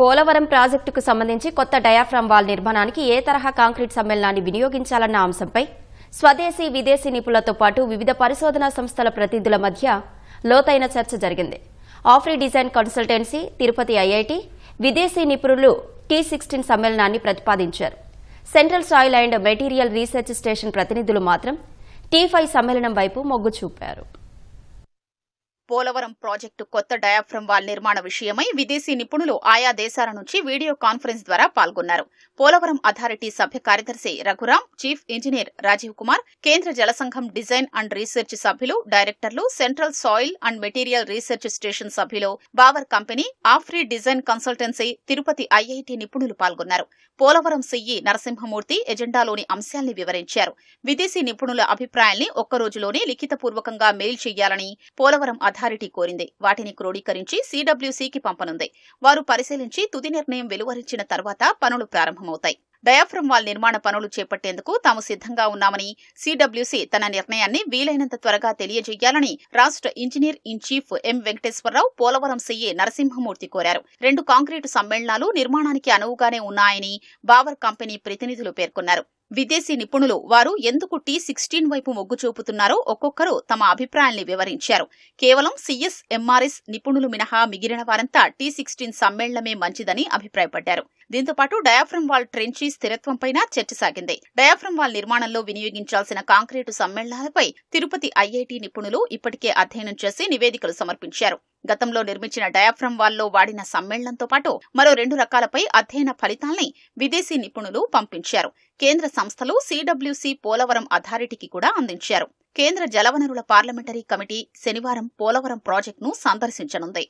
పోలవరం ప్రాజెక్టుకు సంబంధించి కొత్త డయాఫ్రామ్ వాల్ నిర్మాణానికి ఏ తరహా కాంక్రీట్ సమ్మేళనాన్ని వినియోగించాలన్న అంశంపై స్వదేశీ విదేశీ నిపుణులతో పాటు వివిధ పరిశోధనా సంస్థల ప్రతినిధుల మధ్య లోతైన చర్చ జరిగింది. Afry design consultancy Tirupati IIT విదేశీ నిపుణులు టీ సిక్స్టీన్ సమ్మేళనాన్ని ప్రతిపాదించారు. Central soil and material research station ప్రతినిధులు మాత్రం టీ ఫైవ్ సమ్మేళనం వైపు మొగ్గు చూపారు. పోలవరం ప్రాజెక్టు కొత్త డయాఫ్రమ్ వాల్ నిర్మాణ విషయమై విదేశీ నిపుణులు ఆయా దేశాల నుంచి వీడియో కాన్ఫరెన్స్ ద్వారా పాల్గొన్నారు. పోలవరం అథారిటీ సభ్య కార్యదర్శి రఘురాం చీఫ్ ఇంజనీర్ రాజీవ్ కుమార్ కేంద్ర జలసంఘం డిజైన్ అండ్ రీసెర్చ్ సభ్యులు డైరెక్టర్లు central soil and material research station సభ్యులు Bauer company AFRY design consultancy Tirupati IIT నిపుణులు పాల్గొన్నారు. పోలవరం సిఈ నరసింహమూర్తి ఎజెండాలోని అంశాల్ని వివరించారు. విదేశీ నిపుణుల అభిప్రాయాల్ని ఒక్కరోజులోనే లిఖితపూర్వకంగా మెయిల్ చేయాలని పోలవరం అథారిటీ కోరింది. వాటిని క్రోడీకరించి సీడబ్ల్యూసీకి పంపనుంది. వారు పరిశీలించి తుది నిర్ణయం వెలువరించిన తర్వాత పనులు ప్రారంభమవుతాయి. డయాఫ్రమ్ వాల్ నిర్మాణ పనులు చేపట్టేందుకు తాము సిద్ధంగా ఉన్నామని సీడబ్ల్యూసీ తన నిర్ణయాన్ని వీలైనంత త్వరగా తెలియజేయాలని రాష్ట్ర engineer in chief M Venkateswararao Polavaram CA Narasimhamurthy కోరారు. రెండు కాంక్రీటు సమ్మేళనాలు నిర్మాణానికి అనువుగానే ఉన్నాయని బావర్ కంపెనీ ప్రతినిధులు పేర్కొన్నారు. విదేశీ నిపుణులు వారు ఎందుకు టీ సిక్స్టీన్ వైపు మొగ్గు చూపుతున్నారో ఒక్కొక్కరు తమ అభిప్రాయాల్ని వివరించారు. కేవలం సిఎస్ ఎంఆర్ఎస్ నిపుణులు మినహా మిగిలిన వారంతా టీ సిక్స్టీన్ సమ్మేళనమే మంచిదని అభిప్రాయపడ్డారు. దీంతో పాటు డయాఫ్రమ్ వాల్ ట్రెంచి స్థిరత్వంపైన చర్చ సాగింది. డయాఫ్రమ్ వాల్ నిర్మాణంలో వినియోగించాల్సిన కాంక్రీటు సమ్మేళనాలపై తిరుపతి ఐఐటి నిపుణులు ఇప్పటికే అధ్యయనం చేసి నివేదికలు సమర్పించారు. గతంలో నిర్మించిన డయాఫ్రమ్ వాల్లో వాడిన సమ్మేళనంతో పాటు మరో రెండు రకాలపై అధ్యయన ఫలితాల్ని విదేశీ నిపుణులు పంపించారు. కేంద్ర సంస్థలు సీడబ్ల్యూసీ పోలవరం అథారిటీకి కూడా అందించారు. కేంద్ర జలవనరుల పార్లమెంటరీ కమిటీ శనివారం పోలవరం ప్రాజెక్టును సందర్శించనుంది.